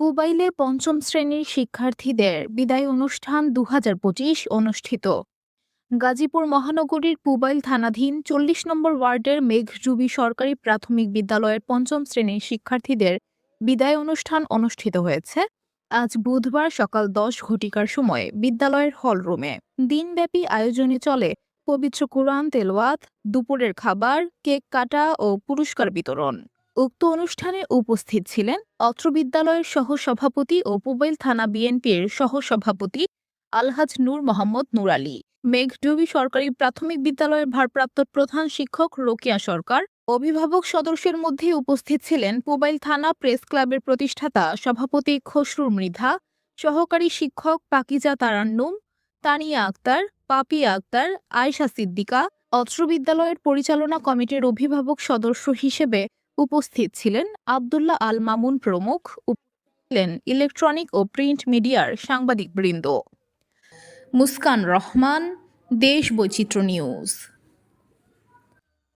পুবাইলে পঞ্চম শ্রেণির শিক্ষার্থীদের বিদায় অনুষ্ঠান দু হাজার পঁচিশ অনুষ্ঠিত। গাজীপুর মহানগরীর পুবাইল থানাধীন চল্লিশ নম্বর ওয়ার্ডের মেঘজুবি সরকারি প্রাথমিক বিদ্যালয়ের পঞ্চম শ্রেণির শিক্ষার্থীদের বিদায় অনুষ্ঠান অনুষ্ঠিত হয়েছে। আজ বুধবার সকাল দশ ঘটিকার সময় বিদ্যালয়ের হলরুমে দিনব্যাপী আয়োজনে চলে পবিত্র কোরআন তেলাওয়াত, দুপুরের খাবার, কেক কাটা ও পুরস্কার বিতরণ। উক্ত অনুষ্ঠানে উপস্থিত ছিলেন অত্র বিদ্যালয়ের সহসভাপতি ও পুবাইল থানা বিএনপির সহসভাপতি আলহাজ নূর মোহাম্মদ নূর আলী, মেঘডুবি সরকারি প্রাথমিক বিদ্যালয়ের ভারপ্রাপ্ত প্রধান শিক্ষক রোকিয়া সরকার, অভিভাবক সদস্যের মধ্যে উপস্থিত ছিলেন পুবাইল থানা প্রেস ক্লাবের প্রতিষ্ঠাতা সভাপতি খসরুর মৃধা, সহকারী শিক্ষক পাকিজা তারান্নুম, তানিয়া আক্তার পাপিয়া আক্তার, আয়েশা সিদ্দিকা, অত্র বিদ্যালয়ের পরিচালনা কমিটির অভিভাবক সদস্য হিসেবে উপস্থিত ছিলেন আবদুল্লাহ আল মামুন প্রমুখ ছিলেন ইলেকট্রনিক ও প্রিন্ট মিডিয়ার সাংবাদিকবৃন্দ। মুস্কান রহমান, দেশ বৈচিত্র্য নিউজ।